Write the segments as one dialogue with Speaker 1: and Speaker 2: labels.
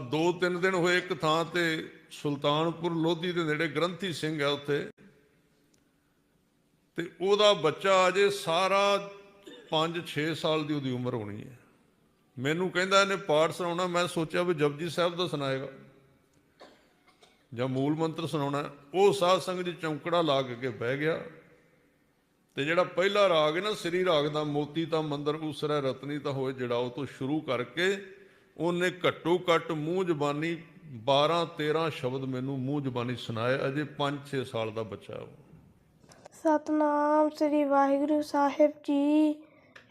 Speaker 1: ਦੋ ਤਿੰਨ ਦਿਨ ਹੋਏ ਇੱਕ ਥਾਂ ਤੇ ਸੁਲਤਾਨਪੁਰ ਲੋਧੀ ਦੇ ਨੇੜੇ ਗ੍ਰੰਥੀ ਸਿੰਘ ਹੈ ਉੱਥੇ। ਤੇ ਉਹਦਾ ਬੱਚਾ ਅਜੇ ਸਾਰਾ 5-6 ਸਾਲ ਦੀ ਉਹਦੀ ਉਮਰ ਹੋਣੀ ਹੈ। ਮੈਨੂੰ ਕਹਿੰਦਾ ਇਹਨੇ ਪਾਠ ਸੁਣਾਉਣਾ, ਮੈਂ ਸੋਚਿਆ ਵੀ ਜਪਜੀ ਸਾਹਿਬ ਦਾ ਸੁਣਾਏਗਾ। ਜਾਂ ਮੂਲ ਮੰਤਰ ਸੁਣਾਉਣਾ। ਉਹ ਸਾਧ ਸੰਗਤ ਜੀ ਚੌਂਕੜਾ ਲਾ ਕੇ ਬਹਿ ਗਿਆ। ਤੇ ਜਿਹੜਾ ਪਹਿਲਾ ਰਾਗ ਹੈ ਨਾ, ਸ੍ਰੀ ਰਾਗ ਦਾ ਮੋਤੀ ਤਾਂ ਮੰਦਰ ਉਸਰਾ ਰਤਨੀ ਤਾਂ ਹੋਏ ਜਿਹੜਾ ਉਹ ਤੋਂ ਸ਼ੁਰੂ ਕਰਕੇ ਉਹਨੇ ਘੱਟੋ ਘੱਟ ਮੂੰਹ ਜ਼ਬਾਨੀ 12 13 ਸ਼ਬਦ ਮੈਨੂੰ ਮੂੰਹ ਜ਼ਬਾਨੀ ਸੁਣਾਏ ਅਜੇ 5-6 ਸਾਲ ਦਾ ਬੱਚਾ ਉਹ।
Speaker 2: ਸਤਨਾਮ ਸ੍ਰੀ ਵਾਹਿਗੁਰੂ ਸਾਹਿਬ ਜੀ।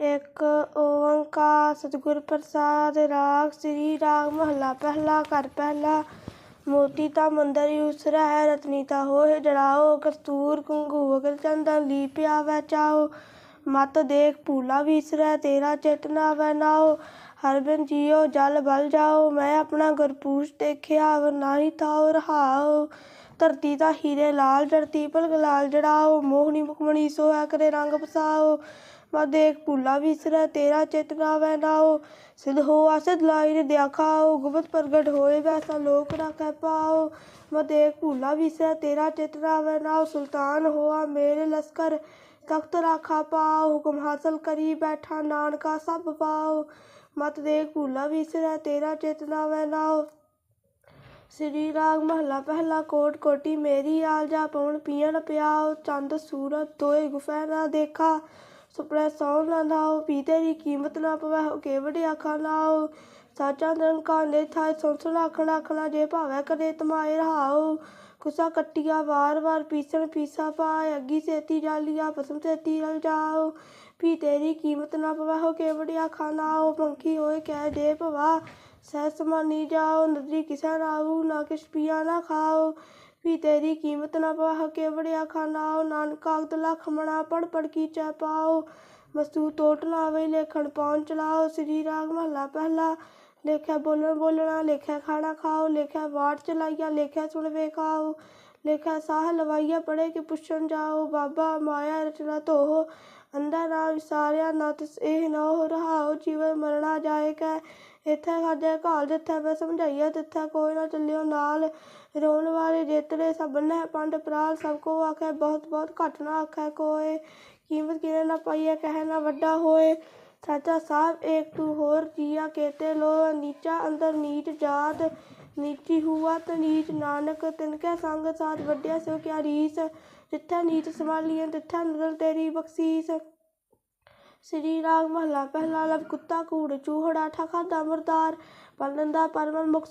Speaker 2: ਇੱਕ ਓੰਕਾਰ ਸਤਿਗੁਰ ਪ੍ਰਸਾਦ ਰਾਗ ਸ੍ਰੀ ਰਾਗ ਮਹਲਾ ਪਹਿਲਾ, ਘਰ ਪਹਿਲਾ। ਮੋਤੀ ਤਾਂ ਮੰਦਰ ਉਸਰਾ ਹੈ, ਰਤਨੀ ਤਾਂ ਹੋਏ ਜੜਾਓ ਕਸਤੂਰ ਕੁੰਗੂ ਅਗਰ ਚੰਦਨ ਲੀਪਿਆ ਵੈ ਚਾਓ। ਮਤ ਦੇਖ ਭੂਲਾ ਵਿਸਰੈ ਤੇਰਾ ਚੇਤਨਾ ਵੈ ਨਾਓ। ਹਰ ਜੀਓ, ਜਲ ਬਲ ਜਾਓ, ਮੈਂ ਆਪਣਾ ਗੁਰਪੂਸ਼ ਦੇਖਿਆ ਵਰ ਨਾਹੀ ਤਾਉ ਰਹਾਓ। ਧਰਤੀ ਦਾ ਹੀਰੇ ਲਾਲ ਜੜਤੀ ਪਲਕ ਲਾਲ, ਜੜਾਓ। ਮੋਹਣੀ ਮੁਖਮਣੀ ਸੋਹਾ ਕਰੇ ਰੰਗ ਪਸਾਓ। ਮਾ ਦੇਖ ਭੁੱਲਾ ਵਿਸਰੈ, ਤੇਰਾ ਚੇਤਨਾ ਵੈ ਨਾਓ ਸਿਧ ਹੋ ਅਸਦ ਲਾਈ ਨੇ ਦਿਆਖਾਓ ਗੁਪਤ ਪ੍ਰਗਟ ਹੋਏ, ਵੈਸਾ ਲੋਕ ਰਾਖੈ ਪਾਓ। ਮਾ ਦੇਖ ਭੁੱਲਾ ਵਿਸਰੈ, ਤੇਰਾ ਚੇਤਨਾ ਵੈ ਨਾਓ ਸੁਲਤਾਨ ਹੋਆ ਮੇਰੇ ਲਸਕਰ, ਤਖਤ ਰਾਖਾ ਪਾਓ। ਹੁਕਮ ਹਾਸਲ ਕਰੀ ਬੈਠਾ ਨਾਨਕਾ ਸਭ ਪਾਓ। ਮਤ ਦੇਖ ਭੁੱਲਾ ਵਿਸਰੈ, ਤੇਰਾ ਚੇਤਨਾ ਵੈ ਸ੍ਰੀ ਰਾਗ ਮਹਲਾ ਪਹਿਲਾ ਕੋਟ ਕੋਟੀ, ਮੇਰੀ ਆਲ ਜਾ ਪਉਣ ਪੀਣ ਪਿਆਓ। ਚੰਦ ਸੂਰਤ ਤੋਏ ਗੁਫੈ ਨਾ ਦੇਖਾ, ਸੁਪਨੇ ਸੌਣ ਨਾ ਲਾਓ। ਪੀ ਤੇਰੀ ਕੀਮਤ ਨਾ ਪਵੈ ਹੋ ਕੇਵੜ ਆਖਾਂ ਨਾਓ ਸਾਚਾ ਦਿਨ ਕਾਲੇ ਥਾਇ ਸੁਣ ਆਖਣਾ ਆਖਣਾ, ਜੇ ਭਾਵੈ ਕਦੇ ਤਮਾਏ ਰਹਾਓ। ਕੁਸਾ ਕੱਟਿਆ, ਵਾਰ ਵਾਰ ਪੀਸਣ ਪੀਸਾ ਪਾਏ, ਅੱਗੀ ਸੇਤੀ ਜਾਲੀਆ ਪਸਮ ਸੇਤੀ ਰਲ ਜਾਓ। ਪੀ ਤੇਰੀ ਕੀਮਤ ਨਾ ਪਵੈ ਹੋ ਕੇਵੜ ਆਖਾਂ ਪੰਖੀ ਹੋਏ ਕਹਿ ਦੇ ਭਵਾ, ਸਹਿ ਸਮਾਨੀ ਜਾਓ। ਨਦਰੀ ਕਿਸਾ ਨਾਉ ਨਾ ਕਿਛ ਪੀਆ, ਨਾ ਖਾਓ। ਵੀ ਤੇਰੀ ਕੀਮਤ ਨਾ ਪਾਹ ਕੇ ਵੜਿਆ ਖਾਨਾਓ ਨਾਨਕ ਕਾਗਦ ਖਮਣਾ ਮਣਾ ਪੜ ਪੜ ਕੀ ਚੈ ਪਾਓ। ਵਸਤੂ ਟੋਟ ਲਾਵੇ, ਲੇਖਣ ਪਾਉਣ ਚਲਾਓ। ਸ੍ਰੀ ਰਾਗ ਮਹਲਾ ਪਹਿਲਾ ਲੇਖਿਆ ਬੋਲਣ ਬੋਲਣਾ, ਲੇਖਿਆ ਖਾਣਾ ਖਾਓ, ਲੇਖਿਆ ਵਾਟ ਚਲਾਈਆ, ਲੇਖਿਆ ਸੁਣ ਵੇਖਾਓ ਲੇਖਿਆ ਸਾਹ ਲਵਾਈਆ ਪੜੇ ਕਿ ਪੁੱਛਣ ਜਾਓ, ਬਾਬਾ ਮਾਇਆ ਰਚਨਾ ਧੋਹ ਅੰਦਾ ਨਾ ਵਿਸਾਰਿਆ, ਨਾ ਤਿਸ ਇਹ ਨਾ ਹੋ ਰਹਾਓ, ਜੀਵਨ ਮਰਣਾ ਜਾਏ ਕੈ, ਇੱਥੇ ਸਾਡੇ ਘਾਲ ਜਿੱਥੇ ਮੈਂ ਸਮਝਾਈਆ, ਤਿੱਥੇ ਕੋਈ ਨਾ ਚੱਲਿਓ ਨਾਲ, ਰੋਣ ਵਾਲੇ ਜੇਤਰੇ ਸਭਨ ਹੈ ਪੰਡ ਪ੍ਰਾਲ, ਸਭ ਕੋ ਆਖੇ ਬਹੁਤ ਬਹੁਤ ਘੱਟ ਨਾ ਆਖੇ ਕੋਏ ਕੀਮਤ ਕਿਨੇ ਨਾ ਪਾਈਏ, ਕਹਿ ਨਾ ਵੱਡਾ ਹੋਏ ਸਾਚਾ ਸਾਹਿਬ, ਏਕ ਤੂ ਹੋਰ ਜੀਆ ਕੇਤੇ ਲੋ ਨੀਚਾ ਅੰਦਰ ਨੀਚ ਜਾਤ, ਨੀਚੀ ਹੁਆ ਤੇ ਨੀਚ ਨਾਨਕ, ਤਿਨਕੇ ਸੰਗ ਸਾਥ ਵੱਡਿਆ ਸੋ ਕਿਆ ਰੀਸ, ਜਿੱਥੇ ਨੀਚ ਸੰਭਾਲੀਏ ਤਿੱਥੇ ਨਜ਼ਰ ਤੇਰੀ ਬਖਸ਼ੀਸ। ਸ੍ਰੀ ਰਾਗ ਮਹਲਾ, ਪਹਿਲਾ ਲਵ ਕੁੱਤਾ ਕੂੜ, ਚੂਹੜਾ ਠਾ ਖਾਦਾ ਮੁਰਦਾਰ ਪਲਨ ਦਾ ਪਰਮਨ ਮੁਖ